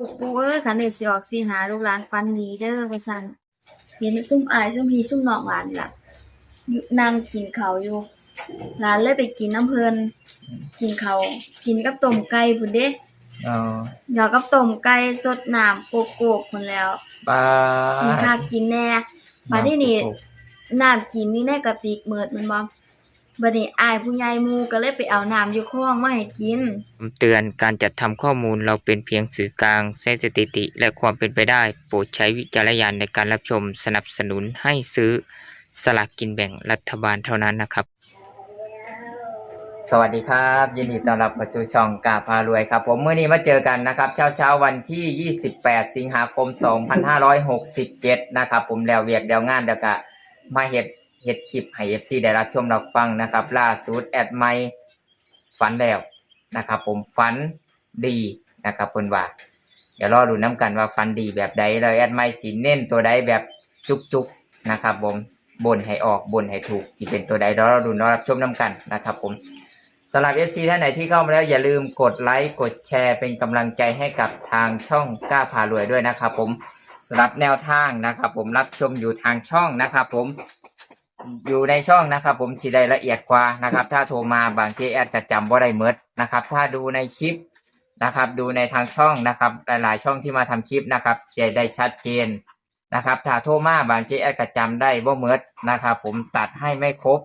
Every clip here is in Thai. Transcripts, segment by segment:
ปูปูเอ้ยขันเด็กสิออกสิหาลูกหลานฟันดีเด้อว่าซั่นเห็นซุ่มอายซุ่มพีซุ่มนอกหลานนี่ล่ะอยู่นั่งกินข้าวอยู่หลานเลยไปกินน้ำเพิ่นกินข้าวกินกับต้มไก่พุ่นเด้อ๋อเดี๋ยวกับต้มไก่สดน้ำโกโก้พุ่นแล้วปลากินข้าวกินแน่มาที่นี่น้ำกินนี่ในกระติกเมิดแมันบ่ บัดนี้อายผู้ใหญ่หมู่ก็เลยไปเอาน้ำอยู่คลองมาให้กินคำเตือนการจัดทำข้อมูลเราเป็นเพียงสื่อกลางใช้สถิติและความเป็นไปได้ โปรดใช้วิจารณญาณในการรับชมสนับสนุนให้ซื้อสลากกินแบ่งรัฐบาลเท่านั้นนะครับ สวัสดีครับ ยินดีต้อนรับเข้าสู่ช่องกาพารวยครับ ผมเมื่อนี้มาเจอกันนะครับ เช้าเช้าๆวันที่ 28 สิงหาคม 2567 นะครับ ผมแล้วเวียกเดียวงานเดียวกะมาเฮ็ด เฮ็ดคลิปให้ FC ได้รับชมรับฟังนะครับ ล่าสุดแอดไมค์ฝันแล้วนะครับ ผมฝันดีนะครับเพิ่นว่าเดี๋ยวรอดูน้ำกันว่าฟันดีแบบใดแล้วแอดไมค์สีเน้นตัวใดแบบจุกๆนะครับ ผมบนให้ออกบนให้ถูกที่เป็นตัวใดเดี๋ยวรอดูรอรับชมน้ำกันนะครับ ผมสำหรับเอฟซีท่านไหนที่เข้ามาแล้วอย่าลืมกดไลค์กดแชร์เป็นกำลังใจให้กับทางช่องกล้าพารวยด้วยนะครับ ผมสำหรับแนวทางนะครับ ผมรับชมอยู่ทางช่องนะครับ ผม อยู่ในช่องนะครับ ผมสีได้ละเอียดกว่านะครับ ถ้าโทรมาบางทีแอดจะจำว่าได้เมดนะครับ ถ้าดูในคลิปนะครับ ดูในทางช่องนะครับ หลายๆช่องที่มาทำคลิปนะครับจะได้ชัดเจนนะครับ ถ้าโทรมาบางทีแอดก็จำได้ว่าเมิดนะครับ ผมตัดให้ไม่ครบ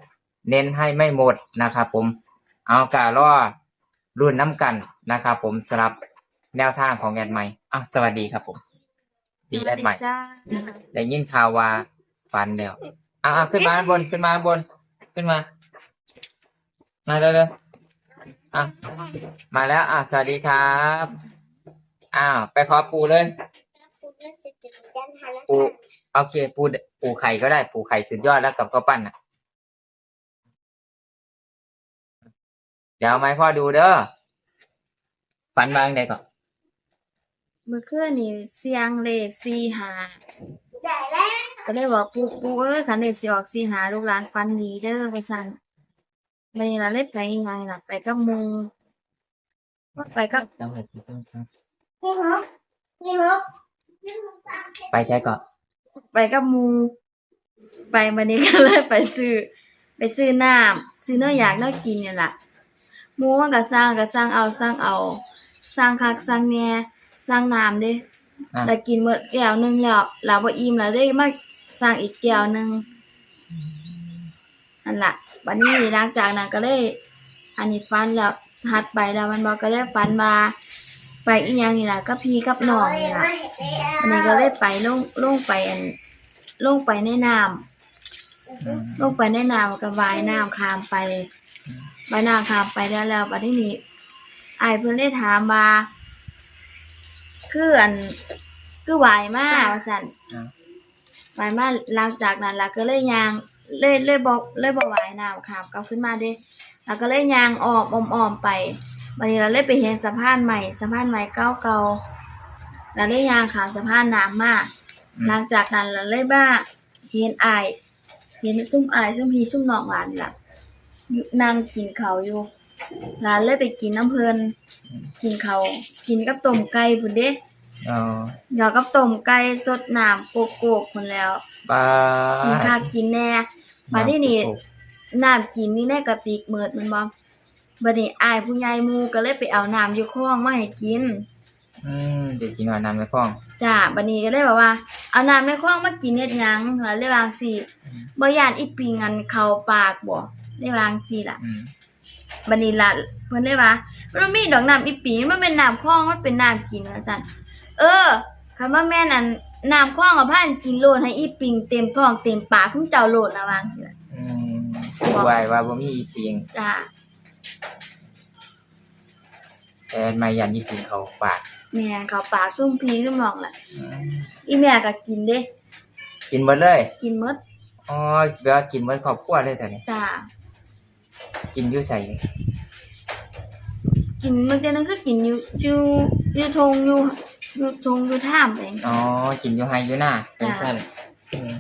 เน้นให้ไม่หมดนะครับ ผมเอากาล่อรุ่นน้ำกันนะครับ ผมสำหรับแนวทางของแอดใหม่อะสวัสดีครับผมดีแอดใหม่จ้าได้ยินข่าวว่าฟันแล้ว อะอะขึ้นมาข้างบนขึ้นมาข้างบน ขึ้นมา มาเร็วๆอะมาแล้ว อะสวัสดีครับอ้าวไปขอปูเลย ปูโอเค ปูปูไข่ก็ได้ ปูไข่สุดยอดแล้วกับข้าวปั้นอะ เดี๋ยวเอาไหมาให้พ่อดูเด้อฟันวางไหนก่อนเมื่อคืนนี่เสียงเลขสี่หา ก็เลยบอกปูปูเอ้ยขันเด็กสิออกสี่หาลูกหลานฟันดีเด้อว่าซั่นบัดนี้ล่ะเลยไปยังไงล่ะไปกับหมู่ว่าไปกับต้องเห็ดต้องต้องพี่ฮกพี่ฮกไปใช้ก่อนไปกับหมูไปวันนี้ก็เลยไปซื้อ ไปซื้อน้ำซื้อเนื้ออยากเนื้อกินเนี่ยแหละหมูมันก็สร้างก็สร้างเอาสร้างเอาสร้างคักสร้างแหน่สร้างน้ำเด้อะแต่กินหมดแก้วหนึงแล้วแล้วบ่อิ่มแล้วได้มา สร้างอีกแก้วหนึ่งนั่นล่ะวันนี้หลังจากนั้นก็เลย อันนี้ฟันแล้วหัดไปแล้วมันบอกก็เลยฟันมาไปอีหยังนี่ล่ะกับพี่กับน้องนี่ล่ะอันนี้ก็เลยไปลงลงไปอันลงไปในน้ำลงไปในน้ำก็ว่ายน้ำข้ามไปว่ายน้ำข้ามไปแล้วแล้วบัดนี้นี่อเพิ่นได้ถามว่าคืออันคือว่ายมาว่าซั่น อะว่ายมาหลังจากนั้นล่ะก็เลยย่างเลยเลยบ่เลยบ่ว่ายน้ำข้ามกลับขึ้นมาเด้แล้วก็เลยย่างอ้อมอ้อมๆไปบัดนี้เราเลยไปเห็นสะพานใหม่สะพานใหม่เก่าๆแล้วได้ยางขาวสะพานน้ำมาอืมหลังจากนั้นเราเลยบ้าเห็นอายเห็นซุ่มอายซุ่มพีซุ่มนอกหลานนี่ล่ะอยู่นั่งกินเขาวอยู่หลานเลยไปกินน้ำเพลินกินเขาวกินกับต้มไก่พุ่นเด้ อ๋อเดี๋ยวกับต้มไก่สดน้ำโกโก้พุ่นแล้วปลากินข้าวกินแน่มาที่นี่น้ำกินนี่ในกระติกเมิดแมันบ่บัดนี้อายผู้ใหญ่หมู่ก็เลยไปเอาน้ำอยู่คลองมาให้กิน อืมเดี๋ยวกินก่อนน้ำในคลองจ้าบัดนี้ก็เลยบอกว่า เอาน้ำในคลองมากินเฮ็ดหยังแล้วเลยว่าจั่งซี่บ่ย่านอีปิงอันเข้าปากบ่ได้วาจั่งซี่ล่ะอืมบัดนี้ล่ะเพิ่นเลยว่ามันบ่มีดอกน้ำอีปิงมันเป็นน้ำคลองมันเป็นน้ำกินว่าซั่น เออคันว่าแม่นอันน้ำคลองเอาพานกินโลดให้อีปิงเต็มท้องเต็มปากคุณเจ้าโลดนะวาจั่งซี่ล่ะอืมวายว่าบ่มีอีปิงจ้าแต่มายันอีปิงเขาปากแม่นเข้าปากซุ่มพีซุ่มน้องล่ะ อืมอีแม่ก็กินเด้ กินหมดเลย กินหมดอ๋อแปลว่ากินหมดครอบครัวเลยแต่นี่จ้ากินอยู่ใส่นี่กินมื้อเดียวนึงคือกินอยู่อยู่อยู่ทงอยู่ อยู่ทงอยู่ท่ามเองอ๋อกินอยู่ไฮอยู่หน้าเป็นจ้ะสั้นอืม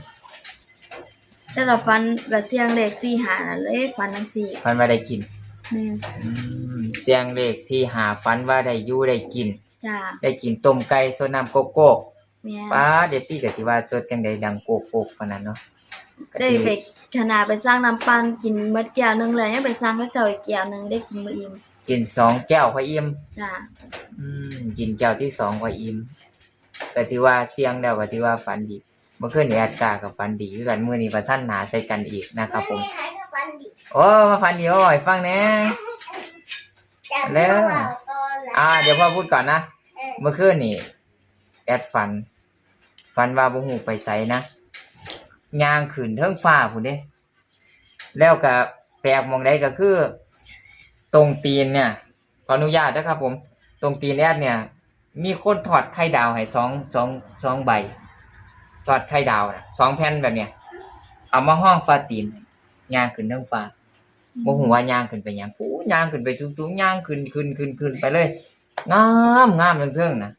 แต่ละฟันละเสียงเลขสี่หาน่ะเลยฟันทั้งสี่ฟันว่าได้กินแม่นอืมเสียงเลขสี่หาฟันว่าได้อยู่ได้กิน จ้าได้กินต้มไก่สดน้ำโกโก้แม่นป้าเดฟซี่ก็สิว่าสดจังไดดังโกโก้ปานนั้นเนาะก็ได้สิไปขนาดไปสร้างน้ำปั่นกินเมดแก้วหนึงเลยยังไปสร้างก็เจ้าอีกแก้วหนึงได้กินบ่อิ่ม กินสองแก้วพออิ่มจ้าอืมกินแก้วที่สองพออิ่มก็ถือว่าเสียงแล้วก็ถือว่าฝันดีเมื่อคืนนี้แอดกากับฝันดีคือกันมื้อนี้ประท่านหาใส่กันอีกนะครับ ผมใครก็ฟันดิโอ้มาฝันดีโอ้ยฟังแหน่แต่แล้วเบาๆตอนหลังอ่า เดี๋ยวพ่อพูดก่อนนะเออเมื่อคืนนี่แอดฝันฝันว่าบ่ฮู้ไปไสนะย่างขึ้นเทิงฟ้าพุ่นเด้ แล้วก็แปลกหมองใดก็คือ ตรงตีนเนี่ย ขออนุญาตนะครับผม ตรงตีนแอดเนี่ย มีคนถอดไข่ดาวให้สองสองสองใบ ถอดไข่ดาวนะสองแผ่นแบบเนี้ย เอามาห้องฟาตีนยางขึ้นเทิงฟ้าบ่ฮู้ว่ายางขึ้นไปยังปูยางขึ้นไปสูงๆยางขึ้นขึ้นขึ้นขึ้นไปเลย งามงามเทิงๆนะ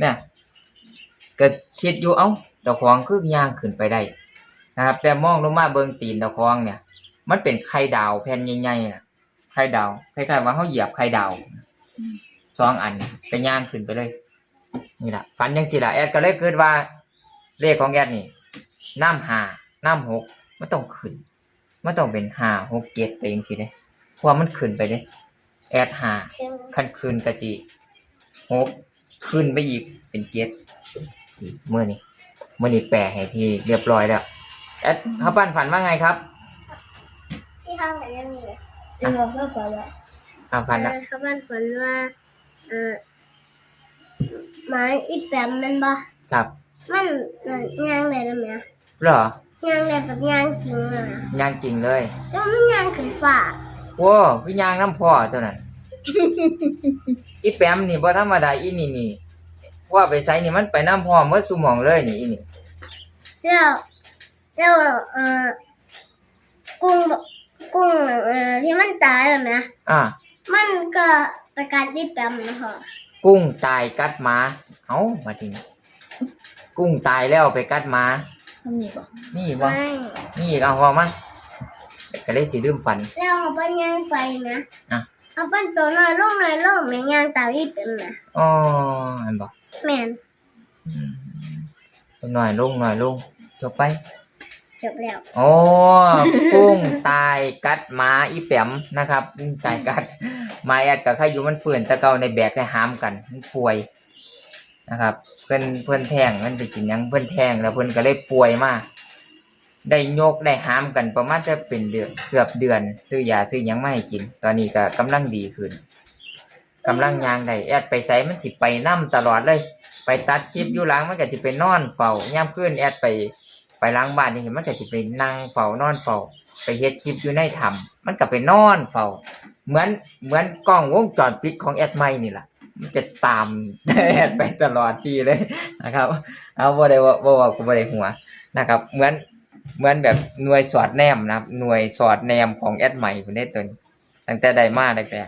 เนี่ยก็คิดอยู่เอ้าเจ้าของคือยางขึ้นไปได้นะครับแต่มองลงมาเบิ่งตีนเจ้าของเนี่ย มันเป็นไข่ดาวแผ่นใหญ่ๆน่ะ ข่ดาวคล้ายๆว่าเขาเหยียบไข่ดาวสองอันไปย่างขึ้นไปเลย นี่แหละฝันยังสิละแอดก็เลยคิดว่า เลขของแอดนี่น้ำหาน้ำหกมันต้องขึ้นมันต้องเป็นห้าหกเจ็ดไปยังสิเด้เพราะว่ามันขึ้นไปเด้แอดหาเข้มขั้นคืนกะจิหกขึ้นไปอีกเป็นเจ็ดอีกเมื่อนี้เมื่อนี้แปลให้ที่เรียบร้อยแล้วแอดเขาปั้นฝันว่าไงครับ ที่ห้องไหนยังมีเลย เออเพื่อฝันว่าอ่าพันละเออเขาบ้านฝันว่าเออหมาอีแปมแมันบ่ครับ มันเอ่อย่างได้แล้วแหมเหรอย่างได้แบบย่างจริงอะย่างจริงเลยแล้วมันย่างขึ้นฟ้าโว้คือย่างน้ำพ่อเท่านั้นอีแปมนี่บ่ธรรมดาอีนี่นี่พ่อไปใส่นี่มันไปน้ำพ่อเมื่อสุหมองเลยนี่อีนี่แล้วแล้วเอ่อกุ้ง กุ้งเอ่อที่มันตายแล้วแหมอ่า มันก็ประกาศอีแปมนะฮะกุ้งตายกัดหมาเอ้ามาจริงกุ้งตายแล้วไปกัดหมาทำนี่บ่นี่บ่ไม่นี่อีกเอาพอมาก็เลยสิลืมฝัน แล้วเขาไปย่างไปนะอะ เอาปั้นตัวน้อยลงน้อยลงแม่ย่างตามอีแปมนะอ๋ออันบอกแม่นหน่อยลงหน่อยลงจบไป จบแล้วโอ้กุ้งตายกัดหมาอีแปมนะครับตายกัดหมาแอดกับใครอยู่มันฝืนตะเกาในแบกได้หามกันมันป่วยนะครับ เพื่อนเพื่อนแทงมันไปกินยังเพื่อนแทงแล้วเพื่อนก็เลยป่วยมากได้โยกได้หามกันประมาณจะเป็นเดือนเกือบเดือน ซื้อยาซื้อยังไม่ให้กิน ตอนนี้ก็กำลังดีขึ้นกำลังยางได้แอดไปใส่มันสิไปนั่มตลอดเลย ไปตัดคลิปอยู่หลังมันก็จะไปนอนเฝ้าย่ำขึ้นแอดไป ไปล้างบ้านนี่เห็นมันก็จะไปนั่งเฝ้านอนเฝ้าไปเฮ็ดคลิปอยู่ในถ้ำมันก็ไปนอนเฝ้า เหมือนเหมือนกล้องวงจรปิดของแอดไม่นี่แหละมันจะตามแอดไปตลอดทีเลยนะครับ เอาบ่ได้ว่าบ่ว่ากูบ่ได้หัวนะครับ เหมือนเหมือนแบบหน่วยสอดแนมนะครับ หน่วยสอดแนมของแอดใหม่คนนี้ตัวนี้ตั้งแต่ใดมาตั้งแต่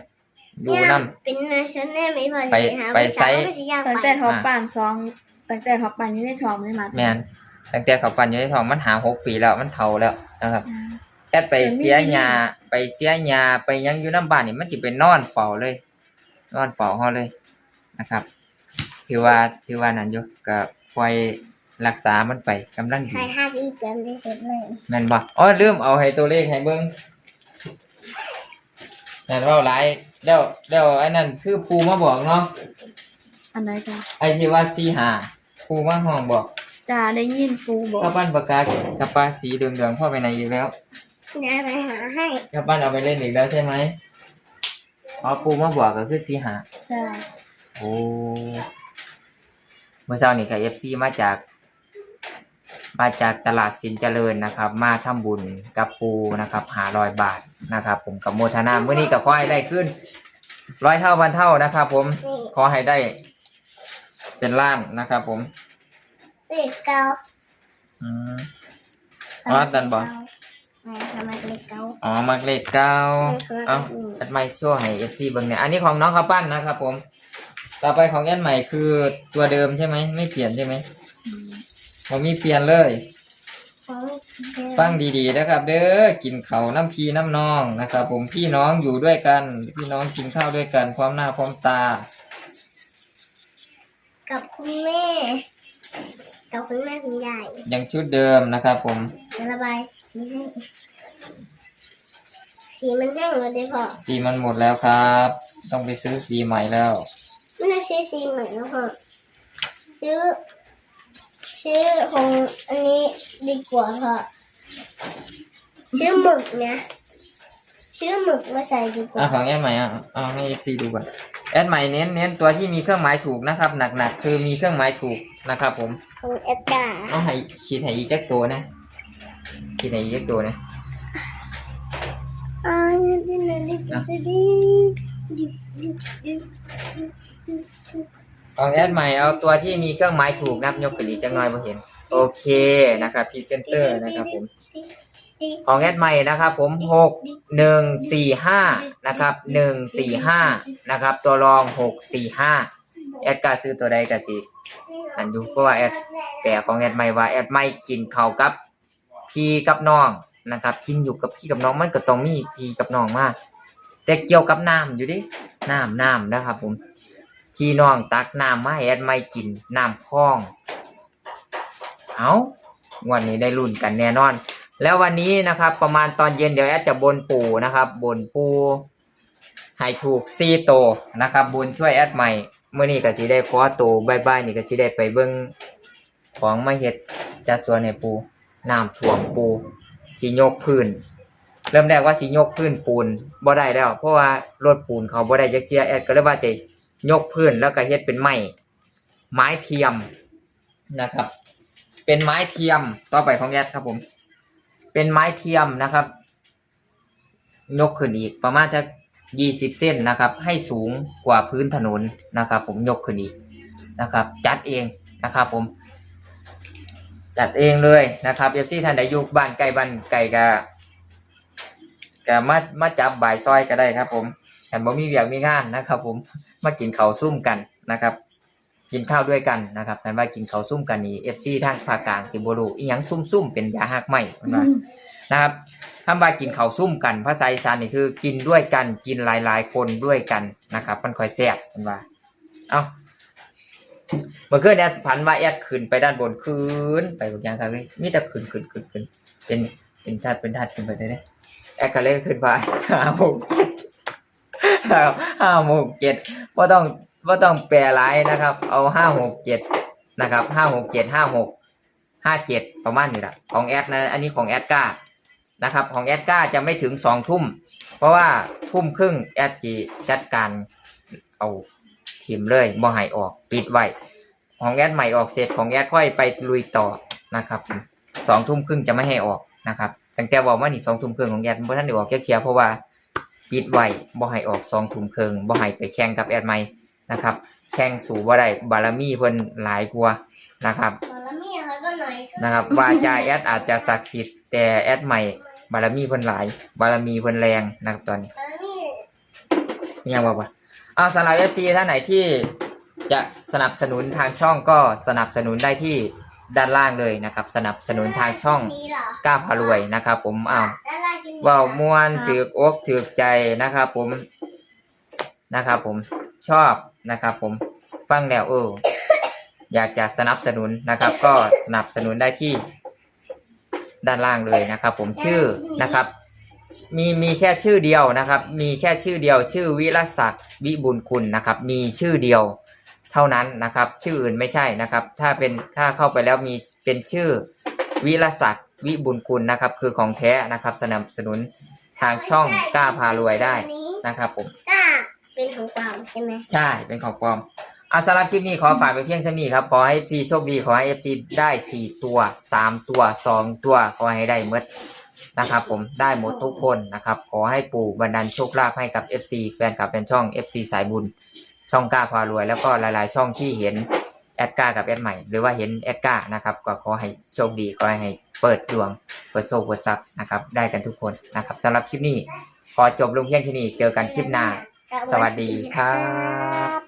ดูน้ำเป็นเนื้อชั้นแน่ไม่พอไปหาไปไซส์ผู้สาวก็สิย่างตั้งไปแต่เขาปั่นซองตั้งแต่เขาปั่นอยู่ในท้องไม่มาแมน ตั้งแต่เขาปันอยู่ในท้องมันหาหกปีแล้วมันเฒ่าแล้วนะครับอ่าแอดไปเสียยาไปเสียยาไปหยังอยู่น้ำบ้านนี่มันสิเป็นนอนเฝ้าเลย นอนเฝ้าเฮาเลยนะครับถือว่าถือว่านั่นอยู่ก็คอยรักษามันไปกำลังใคดีรห้าอีเกินที่สุดเลยแม่นบ่อ๋อลืมเอาให้ตัวเลขให้เบิ่งนั่นเว้าหลายแล้วแล้วไอ้นั่นคือปูมาบอกเนาะอันไหนจ้ะไอ้ที่ว่า45ปูมาห้องบอก จ้าได้ยินปูบอกข้าวปั้นปากกากับปลาสีเหลืองๆพ่อไปไหนอีกแล้วเดี๋ยวไปหาให้ข้าวปั้นเอาไปเล่นอีกแล้วใช่ไหมอ๋อปูมาบอกก็คือสีหาจ้าโอ้เมื่อเช้านี่ค่ะเอฟซีมาจาก มาจากตลาดสินเจริญนะครับ มาทำบุญกับปูนะครับหาร้อยบาทนะครับ ผมกับโมทนาเมื่อนี้ก็ขอให้ได้ขึ้นร้อยเท่าพันเท่านะครับ ผมนี่ขอให้ได้เป็นล้านนะครับ ผม เด็กเก่าอืมอ๋อดันบอกแม่ทำไมเด็กเก่าอ๋อมักเลขเก้าเออเอาอัดไม้ชั่วให้เอฟซีเบิ่งเนี่ยอันนี้ของน้องข้าวปั้นนะครับผม ต่อไปของยันใหม่คือตัวเดิมใช่ไหมไม่เปลี่ยนใช่ไหมอืมผมมีเปลี่ยนเลยฟังฟังดีๆนะครับ เด้อกินเขาวน้ำพีน้ำนองนะครับ ผมพี่น้องอยู่ด้วยกัน พี่น้องกินข้าวด้วยกันพร้อมหน้าพร้อมตา กับคุณแม่ กับคุณแม่คุณยายยังชุดเดิมนะครับผมจะระบายสีให้สีมันแห้งหมดเลยพอสีมันหมดแล้วครับ ต้องไปซื้อสีใหม่แล้วไม่ได้ซื้อสีใหม่แล้วพอซื้อซื้อของอันนี้ดีกว่าพอซื้อหมึกนะซื้อหมึกมาใส่ดีกอะว่าของแอดใหม่อะเอาให้ FC ดูก่อน แอดใหม่เน้นเน้นตัวที่มีเครื่องหมายถูกนะครับ หนักๆคือมีเครื่องหมายถูกนะครับผมของเอ็ดการ์เอาให้ขีดให้อีกจักตัวนะขีดให้อีกจักตัวนะอ่านี่นี่นี่นี่นี่นี่ของแอดใหม่เอาตัวที่มีเครื่องหมายถูกนะครับยกขึ้นอีกจังน้อยพอเห็น โอเคนะครับพรีเซนเตอร์นะครับผม ของแอดใหม่นะครับผมหกหนึ่งสี่ห้านะครับหนึ่งสี่ห้านะครับ ตัวรองหกสี่ห้าแอดกล้าซื้อตัวใดก็สิอันดูเพราะว่าแอดแปลของแอดใหม่ว่าแอดไม่กินข้าวกับพี่กับน้องนะครับ กินอยู่กับพี่กับน้องมันก็ต้องมีพี่กับน้องมากแต่เกี่ยวกับน้ำอยู่ดิน้ำน้ำนะครับ ผมพี่น้องตักน้ำมาให้แอดไม่กินน้ำคลอง เอางวันนี้ได้รุ่นกันแน่นอน แล้ววันนี้นะครับ ประมาณตอนเย็นเดี๋ยวแอดจะบนปูนะครับ บนปูให้ถูกซีโตนะครับ บุญช่วยแอดใหม่เมื่อนี้ก็สิได้ขอตัวบายบายนี่ก็สิได้ไปเบิ่งของมาเฮ็ดจัดสวนให้ปูน้ำท่วมปูสิยกพื้น เริ่มแรกว่าสิยกพื้นปูนบ่ได้แล้ว เพราะว่ารถปูนเขาบ่ได้จักเที่ยแอดก็เลยว่าจะยกพื้นแล้วก็เฮ็ดเป็นไม้ไม้เทียมนะครับ เป็นไม้เทียมต่อไปของแอดครับผม เป็นไม้เทียมนะครับ ยกขึ้นอีกประมาณจะยี่สิบเส้นนะครับ ให้สูงกว่าพื้นถนนนะครับ ผมยกขึ้นอีกนะครับ จัดเองนะครับ ผม จัดเองเลยนะครับเอฟซีท่านใดอยู่บ้านไกลบ้านไกลก็ก็มามาจับบ่ายซอยก็ได้ครับ ผมแต่บ่มีเวียกมีงานนะครับ ผมมากินข้าวซุ่มกันนะครับ กินข้าวด้วยกันนะครับกันว่ากินข้าวซุ่มกันนี่เอฟซีทางภาคกลางสิบรูอีหยังซุ่มซุ่มๆเป็นยาหักไหม่นะครับคำว่ากินข้าวซุ่มกันภาษาอีสานนี่คือ กินด้วยกันกินหลายๆ คนด้วยกันนะครับ มันค่อยแซ่บมันว่า เอาเมื่อคืนแอดฝันว่าแอดขึ้นไปด้านบนขึ้นไปบางอย่างครับนี่มีแต่ขึ้นขึ้นขึ้นขึ้นเป็นเป็นธาตุเป็นธาตุขึ้นไปได้เลยแอดก็เลยขึ้นไปห้าหกเจ็ดห้าหกเจ็ดว่าต้อง ว่าต้องแปลหลายนะครับ เอาห้าหกเจ็ดนะครับห้าหกเจ็ดห้าหกห้าเจ็ดประมาณนี้แหละของแอดนะอันนี้ของแอดก้านะครับ ของแอดก้าจะไม่ถึงสองทุ่ม เพราะว่าทุ่มครึ่งแอดจีจัดการเอาทีมเลยบ่ให้ออกปิดไว้ของแอดใหม่ออกเสร็จของแอดค่อยไปลุยต่อนะครับสองทุ่มครึ่งจะไม่ให้ออกนะครับตั้งแต่บอกว่านี่สองทุ่มครึ่งของแอดบ่ท่านได้ออกเคลียร์เพราะว่าปิดไว้บ่ให้ออกสองทุ่มครึ่งบ่ให้ไปแข่งกับแอดใหม่ นะครับแข่งสู่บ่ได้บารมีเพิ่นหลายกว่านะครับพอแล้วมีอะไรก็หน่อยขึ้นนะครับวาจาแอดอาจจะศักดิ์สิทธิ์แต่แอดใหม่ บารมีเพิ่นหลาย บารมีเพิ่นแรงนะครับตอนนี้พอแล้วมีมียังบอกว่าเอาสำหรับเอฟซีท่านไหนที่จะสนับสนุนทางช่องก็สนับสนุนได้ที่ด้านล่างเลยนะครับ สนับสนุนทางช่องนี่เหรอก้าพารวยนะครับ ผมอ้าว แล้วเรากินเว่าวมวนถือกอกถือกใจนะครับผมนะครับผมชอบ นะครับ ผมฟังแล้วเอออยากจะสนับสนุนนะครับ ก็สนับสนุนได้ที่ด้านล่างเลยนะครับ ผมชื่อนะครับ มีมีแค่ชื่อเดียวนะครับ มีแค่ชื่อเดียว ชื่อวิรศักดิ์วิบุญคุณนะครับ มีชื่อเดียวเท่านั้นนะครับ ชื่ออื่นไม่ใช่นะครับ ถ้าเป็นถ้าเข้าไปแล้วมีเป็นชื่อวิรศักดิ์วิบุญคุณนะครับ คือของแท้นะครับ สนับสนุนทางช่องกล้าพารวยได้นะครับ ผมก เป็นของปล่าใช่ไหมใช่เป็นของปลอมอาสำหรับคลิปนี้ขอฝากไปเพียงเท่านี้ครับ ขอให้ FC โชคดี ขอให้ FC ได้4ตัว3ตัว2ตัว ขอให้ได้หมดนะครับผมได้หมดทุกคนนะครับ ขอให้ปู่บันดาลโชคลาภให้กับ FC แฟนคลับเป็นช่อง FC สายบุญ ช่องกล้าพารวย แล้วก็หลายๆ ช่องที่เห็นแอดก้ากับแอดใหม่ หรือว่าเห็นแอดก้านะครับ ก็ขอให้โชคดี ขอให้เปิดดวง เปิดโซ่เปิดซับนะครับ ได้กันทุกคนนะครับสำหรับคลิปนี้ ขอจบลงเพียงที่นี้เจอกันคลิปหน้า สวัสดีครับ